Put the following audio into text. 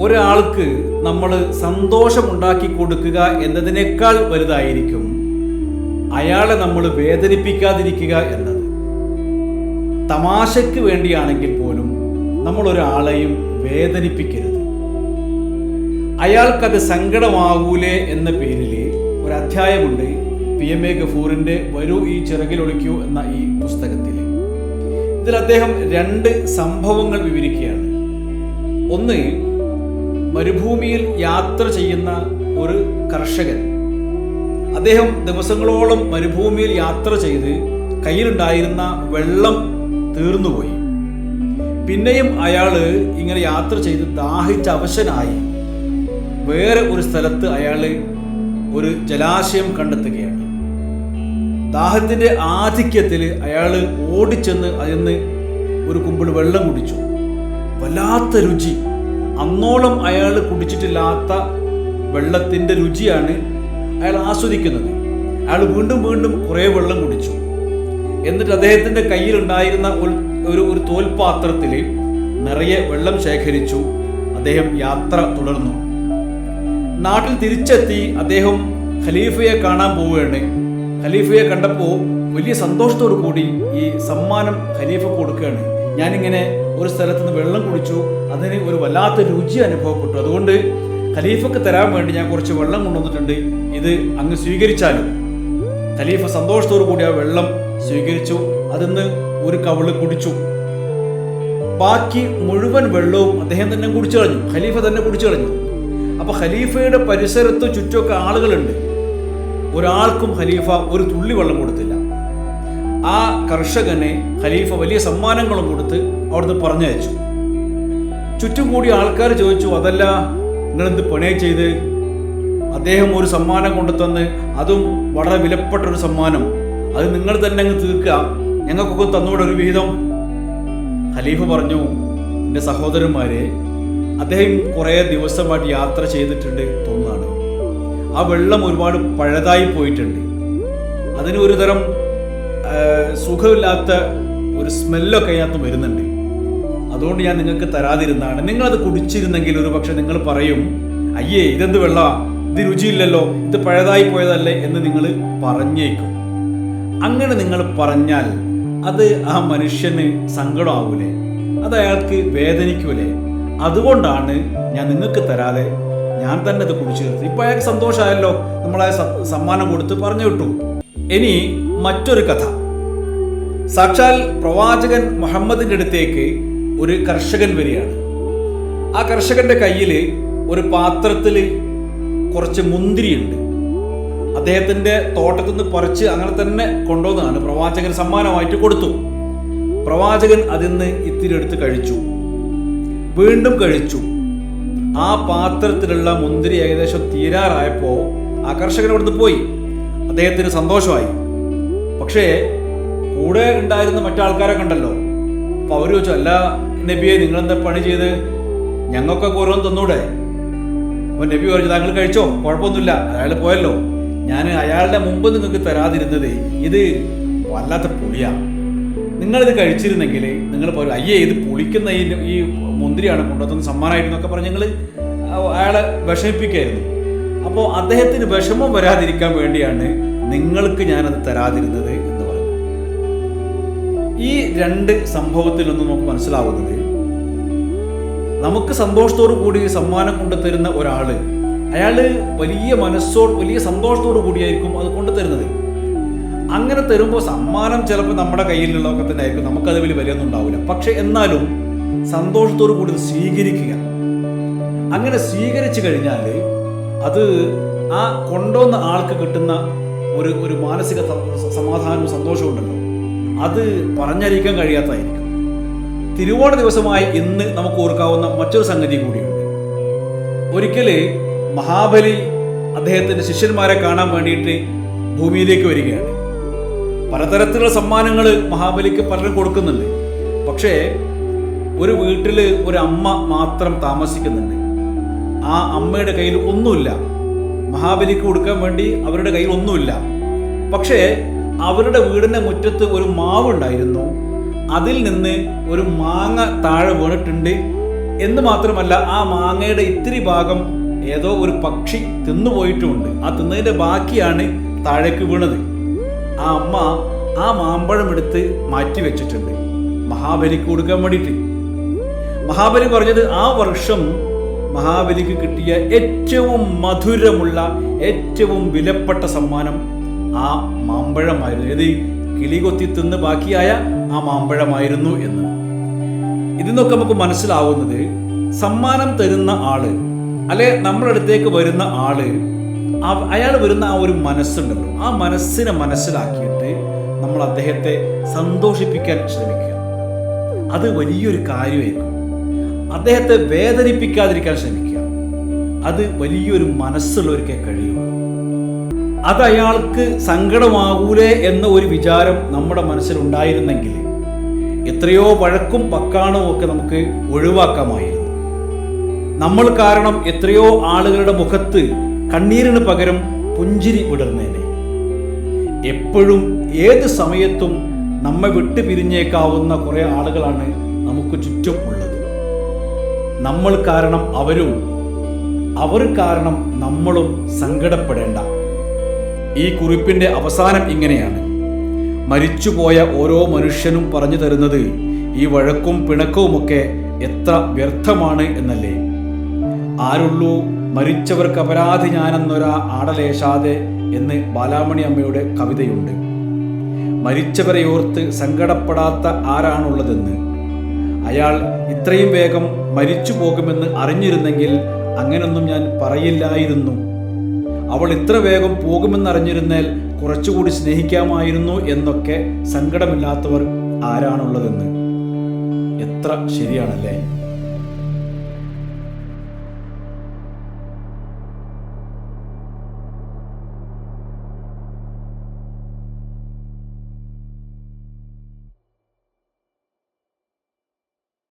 ഒരാൾക്ക് നമ്മൾ സന്തോഷം ഉണ്ടാക്കി കൊടുക്കുക എന്നതിനേക്കാൾ വലുതായിരിക്കും അയാളെ നമ്മൾ വേദനിപ്പിക്കാതിരിക്കുക എന്നത്. തമാശയ്ക്ക് വേണ്ടിയാണെങ്കിൽ പോലും നമ്മൾ ഒരാളെയും വേദനിപ്പിക്കരുത്. അയാൾക്കത് സങ്കടമാകൂലേ എന്ന പേരിൽ ഒരു അധ്യായമുണ്ട് പി. എം. എ. ഗഫൂറിന്റെ വരൂ ഈ ചിറകിലൊളിക്കൂ എന്ന ഈ പുസ്തകത്തിൽ ഇതിൽ അദ്ദേഹം രണ്ട് സംഭവങ്ങൾ വിവരിക്കുകയാണ്. ഒന്ന് മരുഭൂമിയിൽ യാത്ര ചെയ്യുന്ന ഒരു കർഷകൻ. അദ്ദേഹം ദിവസങ്ങളോളം മരുഭൂമിയിൽ യാത്ര ചെയ്ത് കയ്യിലുണ്ടായിരുന്ന വെള്ളം തീർന്നുപോയി. പിന്നെയും അയാൾ ഇങ്ങനെ യാത്ര ചെയ്ത് ദാഹിച്ച അവശനായി. വേറെ ഒരു സ്ഥലത്ത് അയാൾ ഒരു ജലാശയം കണ്ടെത്തുകയാണ്. ദാഹത്തിന്റെ ആധിക്യത്തിൽ അയാൾ ഓടിച്ചെന്ന് അതിന്ന് ഒരു കുമ്പിൾ വെള്ളം കുടിച്ചു. വല്ലാത്ത രുചി. അന്നോളം അയാൾ കുടിച്ചിട്ടില്ലാത്ത വെള്ളത്തിന്റെ രുചിയാണ് അയാൾ ആസ്വദിക്കുന്നത്. അയാൾ വീണ്ടും വീണ്ടും കുറേ വെള്ളം കുടിച്ചു. എന്നിട്ട് അദ്ദേഹത്തിന്റെ കയ്യിലുണ്ടായിരുന്ന ഒരു ഒരു തോൽപാത്രത്തിൽ നിറയെ വെള്ളം ശേഖരിച്ചു. അദ്ദേഹം യാത്ര തുടർന്നു. നാട്ടിൽ തിരിച്ചെത്തി അദ്ദേഹം ഖലീഫയെ കാണാൻ പോവുകയാണ്. ഖലീഫയെ കണ്ടപ്പോൾ വലിയ സന്തോഷത്തോടു കൂടി ഈ സമ്മാനം ഖലീഫ കൊടുക്കുകയാണ്. ഞാനിങ്ങനെ ഒരു സ്ഥലത്ത് നിന്ന് വെള്ളം കുടിച്ചു അതിന് ഒരു വല്ലാത്ത രുചി അനുഭവപ്പെട്ടു. അതുകൊണ്ട് ഖലീഫക്ക് തരാൻ വേണ്ടി ഞാൻ കുറച്ച് വെള്ളം കൊണ്ടുവന്നിട്ടുണ്ട്. ഇത് അങ്ങ് സ്വീകരിച്ചാലും. ഖലീഫ സന്തോഷത്തോടു കൂടി ആ വെള്ളം സ്വീകരിച്ചു. അതിന്ന് ഒരു കവൾ കുടിച്ചു. ബാക്കി മുഴുവൻ വെള്ളവും അദ്ദേഹം തന്നെ കുടിച്ചു കളഞ്ഞു. ഖലീഫ തന്നെ കുടിച്ചു കളഞ്ഞു. അപ്പൊ ഖലീഫയുടെ പരിസരത്ത് ചുറ്റുമൊക്കെ ആളുകളുണ്ട്. ഒരാൾക്കും ഖലീഫ ഒരു തുള്ളി വെള്ളം കൊടുത്തില്ല. ആ കർഷകനെ ഖലീഫ വലിയ സമ്മാനങ്ങളും കൊടുത്ത് അവിടുന്ന് പറഞ്ഞയച്ചു. ചുറ്റും കൂടി ആൾക്കാർ ചോദിച്ചു അതല്ല നിങ്ങളെന്ത് പണിയായി ചെയ്ത്? അദ്ദേഹം ഒരു സമ്മാനം കൊണ്ടു തന്ന് അതും വളരെ വിലപ്പെട്ട ഒരു സമ്മാനം. അത് നിങ്ങൾ തന്നെ അങ്ങ് തീർക്കുക. ഞങ്ങൾക്കൊക്കെ തന്നൂടെ ഒരു വിഹിതം. ഖലീഫ പറഞ്ഞു എന്റെ സഹോദരന്മാരെ അദ്ദേഹം കുറേ ദിവസമായിട്ട് യാത്ര ചെയ്തിട്ടുണ്ട് തോന്നാണ് ആ വെള്ളം ഒരുപാട് പഴതായി പോയിട്ടുണ്ട്. അതിന് ഒരു തരം സുഖമില്ലാത്ത ഒരു സ്മെല്ലൊക്കെ അതിനകത്ത് വരുന്നുണ്ട്. അതുകൊണ്ട് ഞാൻ നിങ്ങൾക്ക് തരാതിരുന്നാണ് നിങ്ങളത് കുടിച്ചിരുന്നെങ്കിൽ ഒരു പക്ഷെ നിങ്ങൾ പറയും അയ്യേ ഇതെന്ത് വെള്ളമാ ഇത് രുചിയില്ലല്ലോ. ഇത് പഴയതായി പോയതല്ലേ എന്ന് നിങ്ങൾ പറഞ്ഞേക്കും. അങ്ങനെ നിങ്ങൾ പറഞ്ഞാൽ അത് ആ മനുഷ്യന് സങ്കടമാവൂലേ? അത് അയാൾക്ക് വേദനിക്കൂലേ? അതുകൊണ്ടാണ് ഞാൻ നിങ്ങൾക്ക് തരാതെ ഞാൻ തന്നെ ഇത് കുടിച്ചു തീർത്ത് ഇപ്പൊ അയാൾക്ക് സന്തോഷമായല്ലോ. നമ്മളെ സമ്മാനം കൊടുത്ത് പറഞ്ഞു വിട്ടു. ഇനി മറ്റൊരു കഥ. സാക്ഷാൽ പ്രവാചകൻ മുഹമ്മദിന്റെ അടുത്തേക്ക് ഒരു കർഷകൻ വരികയാണ്. ആ കർഷകന്റെ കയ്യിൽ ഒരു പാത്രത്തിൽ കുറച്ച് മുന്തിരിയുണ്ട്. അദ്ദേഹത്തിന്റെ തോട്ടത്തിൽ നിന്ന് പറിച്ച് അങ്ങനെ തന്നെ കൊണ്ടുവന്നതാണ്. പ്രവാചകൻ സമ്മാനമായിട്ട് കൊടുത്തു. പ്രവാചകൻ അതിൽ നിന്ന് ഇത്തിരി എടുത്ത് കഴിച്ചു. വീണ്ടും കഴിച്ചു. ആ പാത്രത്തിലുള്ള മുന്തിരി ഏകദേശം തീരാറായപ്പോൾ ആ കർഷകൻ അവിടുന്ന് പോയി. അദ്ദേഹത്തിന് സന്തോഷമായി. പക്ഷേ കൂടെ ഉണ്ടായിരുന്ന മറ്റാൾക്കാരെ കണ്ടല്ലോ. അപ്പൊ അവർ ചോദിച്ചു അല്ല നബിയെ നിങ്ങൾ എന്താ പണി ചെയ്ത്? ഞങ്ങൾക്കൊക്കെ ഓരോന്ന് തന്നൂടെ? അപ്പൊ നബി പറഞ്ഞു താങ്കൾ കഴിച്ചോ? കുഴപ്പമൊന്നുമില്ല. അയാൾ പോയല്ലോ. ഞാൻ അയാളുടെ മുമ്പ് നിങ്ങൾക്ക് തരാതിരുന്നത് ഇത് വല്ലാത്ത പുളിയാ നിങ്ങളിത് കഴിച്ചിരുന്നെങ്കിൽ നിങ്ങൾ പറയും അയ്യേ ഇത് പുളിക്കുന്ന ഈ ഈ മുന്തിരിയാണ് കൊണ്ടുവന്ന സമ്മാനമായിട്ട് എന്നൊക്കെ പറഞ്ഞ് ഞങ്ങൾ അയാളെ വിഷമിപ്പിക്കായിരുന്നു. അപ്പോൾ അദ്ദേഹത്തിന് വിഷമം വരാതിരിക്കാൻ വേണ്ടിയാണ് നിങ്ങൾക്ക് ഞാനത് തരാതിരുന്നത് എന്ന് പറഞ്ഞു ഈ രണ്ട് സംഭവത്തിൽ നിന്ന് നമുക്ക് മനസ്സിലാവുന്നത്. നമുക്ക് സന്തോഷത്തോടു കൂടി സമ്മാനം കൊണ്ടുതരുന്ന ഒരാൾ അയാൾ വലിയ മനസ്സോട് വലിയ സന്തോഷത്തോടു കൂടിയായിരിക്കും അത് കൊണ്ടുതരുന്നത്. അങ്ങനെ തരുമ്പോൾ സമ്മാനം ചിലപ്പോൾ നമ്മുടെ കയ്യിലുള്ളതൊക്കെ തന്നെ ആയിരിക്കും നമുക്കത് വലിയ വിലയൊന്നും ഉണ്ടാവില്ല. പക്ഷെ എന്നാലും സന്തോഷത്തോടു കൂടി സ്വീകരിക്കുക. അങ്ങനെ സ്വീകരിച്ചു കഴിഞ്ഞാൽ അത് ആ കൊണ്ടുവന്ന ആൾക്ക് കിട്ടുന്ന ഒരു ഒരു മാനസിക സമാധാനവും സന്തോഷവും ഉണ്ടല്ലോ. അത് പറഞ്ഞറിയിക്കാൻ കഴിയാത്തതായിരിക്കും. തിരുവോണ ദിവസമായി ഇന്ന് നമുക്ക് ഓർക്കാവുന്ന മറ്റൊരു സംഗതി കൂടിയുണ്ട്. ഒരിക്കൽ മഹാബലി അദ്ദേഹത്തിന്റെ ശിഷ്യന്മാരെ കാണാൻ വേണ്ടിയിട്ട് ഭൂമിയിലേക്ക് വരികയാണ്. പലതരത്തിലുള്ള സമ്മാനങ്ങൾ മഹാബലിക്ക് പലരും കൊടുക്കുന്നുണ്ട്. പക്ഷേ ഒരു വീട്ടിൽ ഒരു അമ്മ മാത്രം താമസിക്കുന്നുണ്ട്. ആ അമ്മയുടെ കയ്യിൽ ഒന്നുമില്ല. മഹാബലിക്ക് കൊടുക്കാൻ വേണ്ടി അവരുടെ കയ്യിൽ ഒന്നുമില്ല. പക്ഷേ അവരുടെ വീടിന്റെ മുറ്റത്ത് ഒരു മാവ് ഉണ്ടായിരുന്നു അതിൽ നിന്ന് ഒരു മാങ്ങ താഴെ വീണിട്ടുണ്ട്. എന്ന് മാത്രമല്ല ആ മാങ്ങയുടെ ഇത്തിരി ഭാഗം ഏതോ ഒരു പക്ഷി തിന്നുപോയിട്ടുമുണ്ട് ആ തിന്നതിന്റെ ബാക്കിയാണ് താഴേക്ക് വീണത്. ആ അമ്മ ആ മാമ്പഴം എടുത്ത് മാറ്റി വെച്ചിട്ടുണ്ട്. മഹാബലിക്ക് കൊടുക്കാൻ വേണ്ടിയിട്ട്. മഹാബലി പറഞ്ഞത് ആ വർഷം മഹാബലിക്ക് കിട്ടിയ ഏറ്റവും മധുരമുള്ള ഏറ്റവും വിലപ്പെട്ട സമ്മാനം ആ മാമ്പഴമായിരുന്നു. ഏത് കിളികൊത്തി തിന്ന് ബാക്കിയായ ആ മാമ്പഴമായിരുന്നു എന്ന്. ഇതിന്നൊക്കെ നമുക്ക് മനസ്സിലാവുന്നത് സമ്മാനം തരുന്ന ആൾ അല്ലെ നമ്മുടെ അടുത്തേക്ക് വരുന്ന ആൾ അയാൾ വരുന്ന ആ ഒരു മനസ്സുണ്ടല്ലോ. ആ മനസ്സിനെ മനസ്സിലാക്കിയിട്ട് നമ്മൾ അദ്ദേഹത്തെ സന്തോഷിപ്പിക്കാൻ ശ്രമിക്കുക. അത് വലിയൊരു കാര്യമായിരിക്കും. അദ്ദേഹത്തെ വേദനിപ്പിക്കാതിരിക്കാൻ ശ്രമിക്കുക. അത് വലിയൊരു മനസ്സുള്ളവർക്കേ കഴിയും. അത് അയാൾക്ക് സങ്കടമാകൂലേ എന്ന ഒരു വിചാരം നമ്മുടെ മനസ്സിലുണ്ടായിരുന്നെങ്കിൽ എത്രയോ വഴക്കും പക്കാണും ഒക്കെ നമുക്ക് ഒഴിവാക്കാമായിരുന്നു. നമ്മൾ കാരണം എത്രയോ ആളുകളുടെ മുഖത്ത് കണ്ണീരിന് പകരം പുഞ്ചിരി വിടർന്നേനെ. എപ്പോഴും ഏത് സമയത്തും നമ്മെ വിട്ടു പിരിഞ്ഞേക്കാവുന്ന കുറേ ആളുകളാണ് നമുക്ക് ചുറ്റും ഉള്ളത്. നമ്മൾ കാരണം അവരും അവർ കാരണം നമ്മളും സങ്കടപ്പെടേണ്ട. ഈ കുറിപ്പിന്റെ അവസാനം ഇങ്ങനെയാണ്. മരിച്ചുപോയ ഓരോ മനുഷ്യനും പറഞ്ഞു തരുന്നത് ഈ വഴക്കും പിണക്കവുമൊക്കെ എത്ര വ്യർത്ഥമാണ് എന്നല്ലേ? ആരുള്ളൂ മരിച്ചവർക്ക് അപരാധി ഞാനെന്നൊരാ ആടലേശാതെ എന്ന് ബാലാമണി അമ്മയുടെ കവിതയുണ്ട്. മരിച്ചവരെ ഓർത്ത് സങ്കടപ്പെടാത്ത ആരാണുള്ളതെന്ന്. അയാൾ ഇത്രയും വേഗം മരിച്ചു പോകുമെന്ന് അറിഞ്ഞിരുന്നെങ്കിൽ അങ്ങനൊന്നും ഞാൻ പറയില്ലായിരുന്നു. അവൾ ഇത്ര വേഗം പോകുമെന്നറിഞ്ഞിരുന്നാൽ കുറച്ചുകൂടി സ്നേഹിക്കാമായിരുന്നു എന്നൊക്കെ സങ്കടമില്ലാത്തവർ ആരാണുള്ളതെന്ന്. എത്ര ശരിയാണല്ലേ?